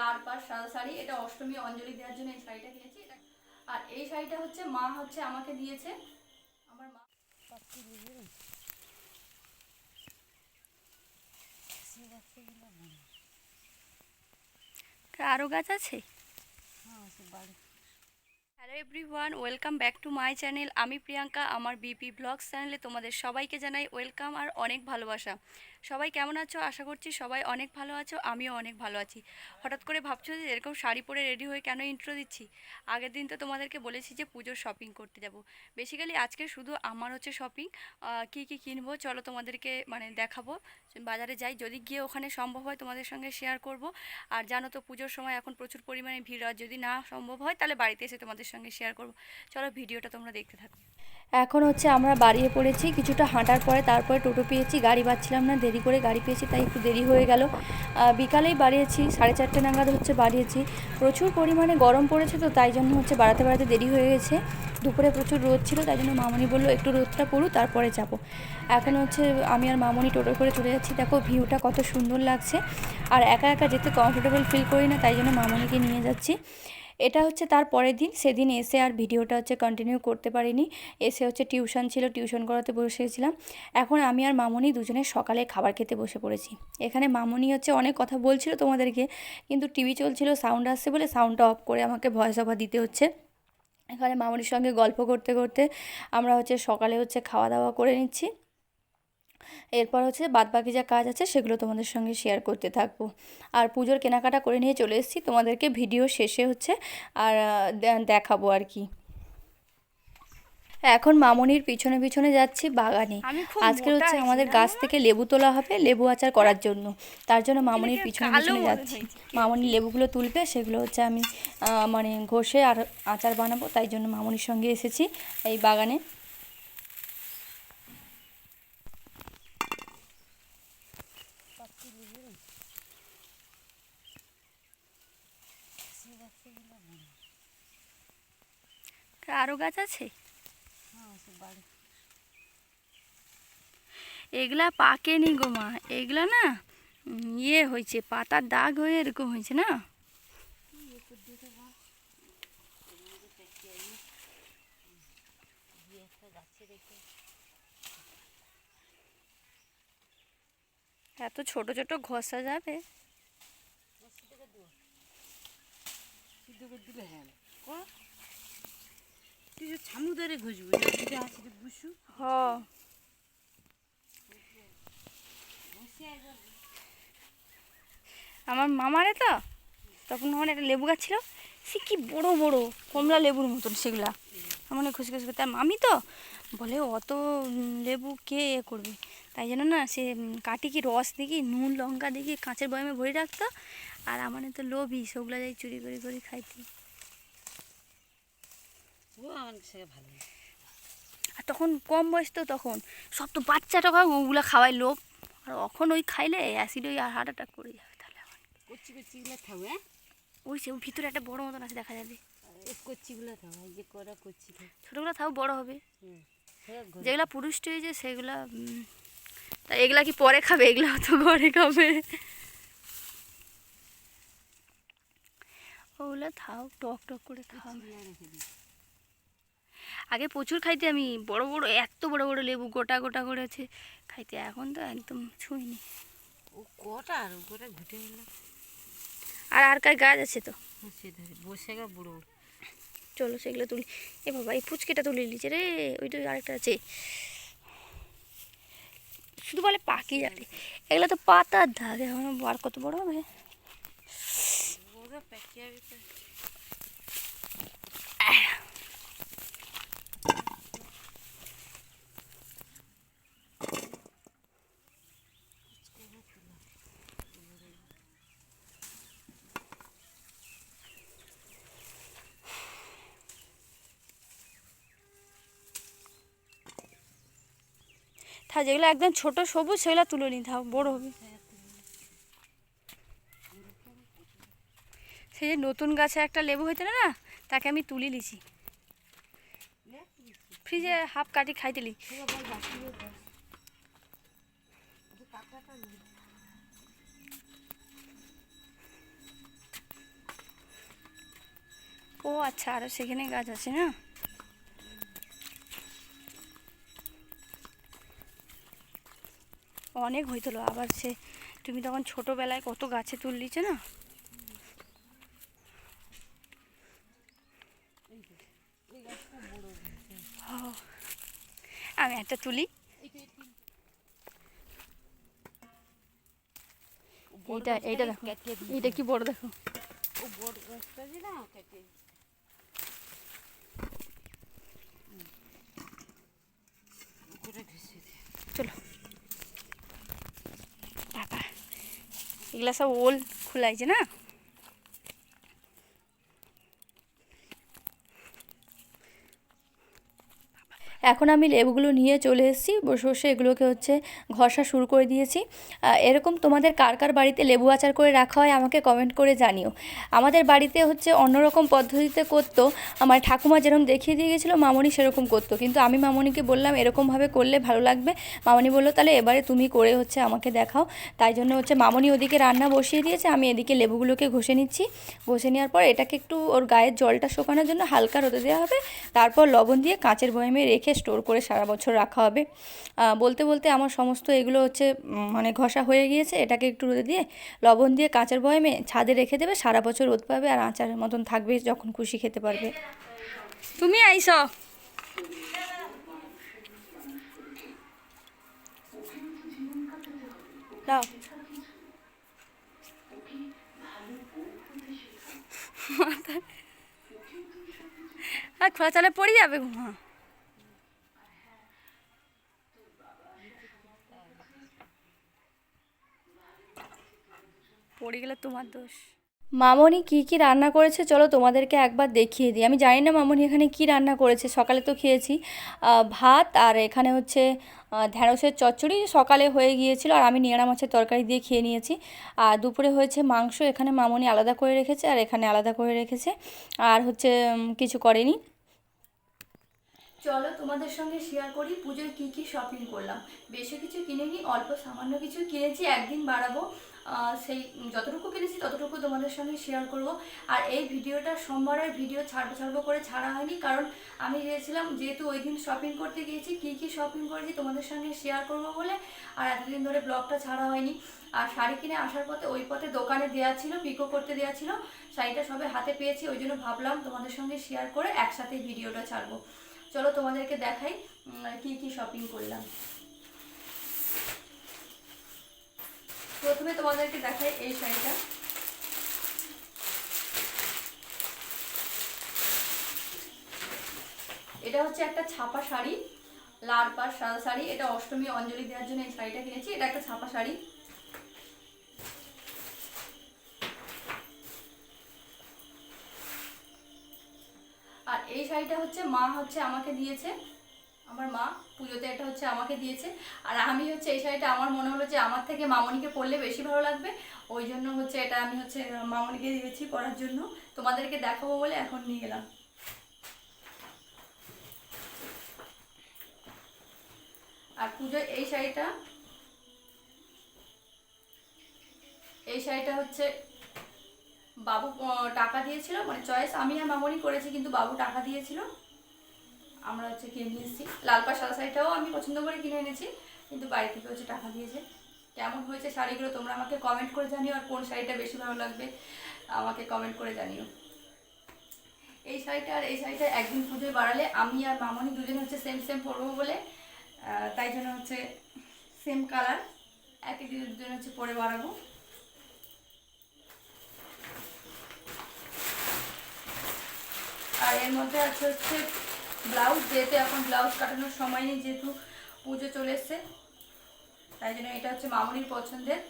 লাল পাড় সাদা শাড়ি এটা অষ্টমী অঞ্জলি দেওয়ার জন্য এই শাড়িটা কিনেছি। এটা আর এই শাড়িটা হচ্ছে মা হচ্ছে আমাকে দিয়েছে। আমার মা আরও গাছ আছে? Hello everyone welcome back to my channel আমি প্রিয়াঙ্কা আমার বিপি ব্লগস চ্যানেলে তোমাদের সবাইকে জানাই ওয়েলকাম আর অনেক ভালোবাসা। সবাই কেমন আছো? আশা করছি সবাই অনেক ভালো আছো, আমিও অনেক ভালো আছি। হঠাৎ করে ভাবছ যে এরকম শাড়ি পরে রেডি হয়ে কেন ইন্ট্রো দিচ্ছি? আগের দিন তো তোমাদেরকে বলেছি যে পুজোর শপিং করতে যাব। বেসিক্যালি আজকে শুধু আমার হচ্ছে শপিং কী কী কিনবো চলো তোমাদেরকে মানে দেখাবো। বাজারে যাই, যদি গিয়ে ওখানে সম্ভব হয় তোমাদের সঙ্গে শেয়ার করব। আর জানো তো পুজোর সময় এখন প্রচুর পরিমাণে ভিড় হয় যদি না সম্ভব হয় তাহলে বাড়িতে এসে তোমাদের সঙ্গে শেয়ার করব। চলো ভিডিওটা তোমরা দেখতে থাকো। এখন হচ্ছে আমরা বাড়িয়ে পড়েছি, কিছুটা হাঁটার পরে তারপরে টোটো পেয়েছি, গাড়ি পাচ্ছিলাম না, দেরি করে গাড়ি পেয়েছি, তাই একটু দেরি হয়ে গেল। বিকালেই বাড়িয়েছি, সাড়ে চারটে নাগাদ হচ্ছে বাড়িয়েছি। প্রচুর পরিমাণে গরম পড়েছে তো, তাই জন্য হচ্ছে বাড়াতে বাড়াতে দেরি হয়ে গেছে। দুপুরে প্রচুর রোদ ছিল, তাই জন্য মামনি বলল, একটু রোদটা পড়ুক, তারপরে যাব। এখন হচ্ছে আমি আর মামনি টোটো করে চলে যাচ্ছি। দেখো, ভিউটা কত সুন্দর লাগছে। আর একা একা যেতে কমফোর্টেবল ফিল করি না, তাই জন্য মামনিকে নিয়ে যাচ্ছি। এটা হচ্ছে তার পরের দিন। সেদিন এসে আর ভিডিওটা হচ্ছে কন্টিনিউ করতে পারিনি। এসে হচ্ছে টিউশন ছিল টিউশন করাতে বসেছিলাম এখন আমি আর মামনি দুজনে সকালে খাবার খেতে বসে পড়েছি। এখানে মামনি হচ্ছে অনেক কথা বলছিল তোমাদেরকে, কিন্তু টিভি চলছিল সাউন্ড আসছে বলে সাউন্ডটা অফ করে আমাকে ভয়েস ওভার দিতে হচ্ছে। এখানে মামনির সঙ্গে গল্প করতে করতে আমরা হচ্ছে সকালে হচ্ছে খাওয়া দাওয়া করে নিচ্ছি। এরপর হচ্ছে বাদবাকি যা কাজ আছে সেগুলো তোমাদের সঙ্গে শেয়ার করতে থাকব। আর পুজোর কেনাকাটা করে নিয়ে চলে এসেছি তোমাদেরকে ভিডিও শেষে হচ্ছে আর দেখাবো আর কি। এখন মামনির পিছনে পিছনে যাচ্ছি বাগানে। আজকে হচ্ছে আমাদের গাছ থেকে লেবু তোলা হবে লেবু আচার করার জন্য। তার জন্য মামনির পিছনে পিছনে যাচ্ছি। মামনি লেবুগুলো তুলবে সেগুলো হচ্ছে আমি মানে ঘষে আর আচার বানাবো তাই জন্য মামনির সঙ্গে এসেছি এই বাগানে। আরও গাছ আছে? এগুলা পাকেনি গো মা এগুলা না ইয়ে হয়েছে পাতার দাগ হয়ে এরকম হয়েছে না? এত ছোট ছোট ঘষা যাবে? হ্যাঁ। ঘষবি হ। আমার মামারে তো? তখন আমার একটা লেবু গাছ ছিল। সে কি বড় বড় কমলা লেবুর মতন সেগুলা। আমার খুশি খুশি তার মামি তো? বলে অত লেবু কে এ করবে? তাই জন্য না সে কাটি কি রস দেখি নুন লঙ্কা দেখি কাঁচের বয়মে ভরে রাখতো। আর আমার তো লোভই সেগুলো যাই চুরি করে করে খাইতে। ও আমার ভালো আর তখন কম বয়স তো তখন। সব তো বাচ্চাটা খাওয়া ওগুলো খাওয়াই লোভ। আর এখন ওই খাইলে অ্যাসিড ওই আর হার্ট অ্যাটাক করে যাবে তাহলে আমার। হ্যাঁ? ওই সে ভিতরে একটা বড় মতন আছে দেখা যাবে। এই যে করা ছোটোগুলো তাও বড় হবে। যেগুলো পুরুষ্ট হয়েছে সেগুলো তা এগুলা কি পরে খাবে? এগুলো তো ঘরে খাবে। ওগুলো থাও টক টক করে কচ্ছিগুলো আগে প্রচুর খাইতে আমি বড় বড় এত বড় বড় লেবু গোটা গোটা করেছে খাইতে এখন তো একদম ছুঁইনি। ও কটা আর ঘুটে গেল। আর আর কার গাছ আছে তো? বসে গা বুড়ো। চলো সেগুলো তুলি। এ বাবা এই পুচকেটা তুলে নিচ্ছে রে ওইটা আরেকটা আছে। শুধু বলে পাখি জালি এগুলো তো পাতার দাগ এখন আর কত বড় হবে? তা যেগুলো একদম ছোট সবুজ, সেগুলো তুলে নি থাও বড় হবে। সেই যে নতুন গাছে একটা লেবু হইতে না, তাকে আমি তুলি লিছি ফ্রিজে হাফ কাটি খাইতেলি ও আচ্ছা আরও সেখানে গাছ আছে না? অনেক হইতলো। আবার সে তুমি তখন ছোটোবেলায় কত গাছে তুললিছে না? আমি একটা তুলি। এইটা এইটা দেখো। এইটা কি বড় দেখো? ও বড় গাছটা যে না কেটে উপরে ঘেসে দে চলো বাবা এগুলা সব ওল খোলাইছে না? এখন আমি লেবুগুলো নিয়ে চলে এসেছি বসে বসে এগুলোকে হচ্ছে ঘষা শুরু করে দিয়েছি। এরকম তোমাদের কার কার বাড়িতে লেবু আচার করে রাখা হয় আমাকে কমেন্ট করে জানিও। আমাদের বাড়িতে হচ্ছে অন্যরকম পদ্ধতিতে করতো, আমার ঠাকুমা যেরকম দেখিয়ে দিয়ে গেছিল, মামনি সেরকম করতো। কিন্তু আমি মামনিকে বললাম, এরকমভাবে করলে ভালো লাগবে। মামনি বলল, তাহলে এবারে তুমি করে হচ্ছে আমাকে দেখাও। তাই জন্য হচ্ছে মামনি ওদিকে রান্না বসিয়ে দিয়েছে, আমি এদিকে লেবুগুলোকে ঘষে নিচ্ছি। ঘষে নেওয়ার পর এটাকে একটু ওর গায়ের জলটা শোকানোর জন্য হালকা রোদে দেওয়া হবে। তারপর লবণ দিয়ে কাঁচের বয়ামে রেখে স্টোর করে সারা বছর রাখা হবে। বলতে বলতে আমার সমস্ত এগুলো হচ্ছে মানে ঘষা হয়ে গিয়েছে। এটাকে একটু রোদে দিয়ে লবণ দিয়ে কাঁচের বয়মে ছাদে রেখে দেবে। সারা বছর রোদ পাবে আর আচারের মতন থাকবে যখন খুশি খেতে পারবে। তুমি আইস। আর খোলা চালে পড়ে যাবে। ঘুমা পড়ে গেলে তোমার দোষ। মামনি কি কি রান্না করেছে চলো তোমাদেরকে একবার দেখিয়ে দিই। আমি জানি না মামনি এখানে কি রান্না করেছে, সকালে তো খেয়েছি। ভাত আর এখানে হচ্ছে ঢ্যাঁড়সের চচ্চড়ি সকালে হয়ে গিয়েছিল আর আমি নিয়ারা মাছের তরকারি দিয়ে খেয়ে নিয়েছি। আর দুপুরে হয়েছে মাংস, এখানে মামনি আলাদা করে রেখেছে আর এখানে আলাদা করে রেখেছে। আর হচ্ছে কিছু করেনি। চলো তোমাদের সঙ্গে শেয়ার করি পুজোয় কি কি শপিং করলাম। বেশি কিছু কিনিনি, অল্প সামান্য কিছু কিনেছি, একদিন বাড়াবো। সেই যতটুকু কিনেছি ততটুকু তোমাদের সঙ্গে শেয়ার করব। আর এই ভিডিওটা সোমবারের ভিডিও ছাড়বো ছাড়বো করে ছাড়া হয়নি, কারণ আমি গিয়েছিলাম যেহেতু ওই দিন শপিং করতে গিয়েছি, কি কি শপিং করেছি তোমাদের সঙ্গে শেয়ার করব বলে, আর এতদিন ধরে ব্লগটা ছাড়া হয়নি। আর শাড়ি কিনে আসার পথে ওই পথে দোকানে দেওয়া ছিল পিকো করতে দেওয়া ছিল, শাড়িটা সবে হাতে পেয়েছি, ওই জন্য ভাবলাম তোমাদের সঙ্গে শেয়ার করে একসাথে ভিডিওটা ছাড়বো। চলো তোমাদেরকে দেখাই কি কি শপিং করলাম। প্রথমে তোমাদেরকে দেখাই এই শাড়িটা। এটা হচ্ছে একটা ছাপা শাড়ি লাল পাড় সাদা শাড়ি। এটা অষ্টমী অঞ্জলি দেওয়ার জন্য এই শাড়িটা কিনেছি। এটা একটা ছাপা শাড়ি। শাড়িটা হচ্ছে মা হচ্ছে আমাকে দিয়েছে। আমার মা পুজোতে এটা হচ্ছে আমাকে দিয়েছে। আর আমি হচ্ছে এই শাড়িটা আমার মনে হলো যে আমার থেকে মামনিকে পরলে বেশি ভালো লাগবে। ওই জন্য হচ্ছে এটা আমি হচ্ছে মামনিকে দিয়েছি পরার জন্য। তোমাদেরকে দেখাবো বলে এখন নিয়ে গেলাম আর পুজো, এই শাড়িটা এই শাড়িটা হচ্ছে বাবু টাকা দিয়েছিল মানে চয়েস আমি আর মামনি করেছি, কিন্তু বাবু টাকা দিয়েছিল। আমরা হচ্ছে কিনে নিয়ে এসেছি লাল পাড় সাদা শাড়িটাও আমি পছন্দ করে কিনে এনেছি, কিন্তু বাড়ি থেকে হচ্ছে টাকা দিয়েছে। কেমন হয়েছে শাড়িগুলো তোমরা আমাকে কমেন্ট করে জানিও, আর কোন শাড়িটা বেশি ভালো লাগবে আমাকে কমেন্ট করে জানিও। এই শাড়িটা আর এই শাড়িটা একদিন পুজোয় বাড়ালে আমি আর মামনি দুজন হচ্ছে সেম সেম পরবো বলে তাই জন্য হচ্ছে সেম কালার একই দিন দুজন হচ্ছে পরে বাড়াবো। আর এর মধ্যে আছে হচ্ছে ব্লাউজ, যেহেতু এখন ব্লাউজ কাটানোর সময় নেই, যেহেতু পুজো চলে এসছে, তাই জন্য এটা হচ্ছে মামনির পছন্দের।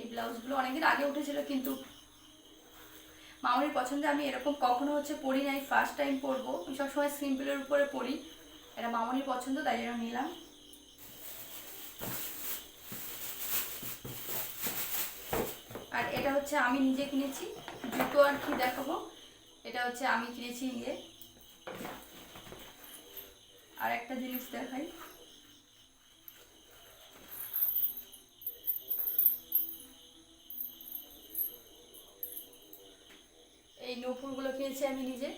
এই ব্লাউজগুলো অনেকদিন আগে উঠেছিল, কিন্তু মামনির পছন্দে আমি এরকম কখনো হচ্ছে পরি নাই ফার্স্ট টাইম পরবো। আমি সবসময় সিম্পলের উপরে পরি, এটা মামনির পছন্দ, তাই জন্য নিলাম। আর এটা হচ্ছে আমি নিজে কিনেছি, জুতো আর কি দেখাবো। এটা হচ্ছে আমি কিনেছি ইয়ে। আর একটা জিনিস দেখাই। এই নূপুরগুলো কিনেছি আমি নিজে।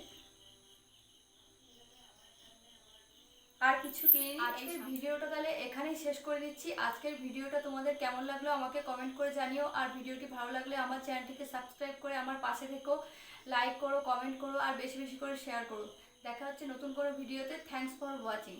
আর কিছু কিনিনি আজকের ভিডিওটা তাহলে এখানেই শেষ করে দিচ্ছি। আজকের ভিডিওটা তোমাদের কেমন লাগল আমাকে কমেন্ট করে জানিও। আর ভিডিওটি ভালো লাগলে আমার চ্যানেলটিকে সাবস্ক্রাইব করে আমার পাশে থেকো। লাইক করো কমেন্ট করো, আর বেশি বেশি করে শেয়ার করো। দেখা হচ্ছে নতুন করে ভিডিওতে থ্যাঙ্কস ফর ওয়াচিং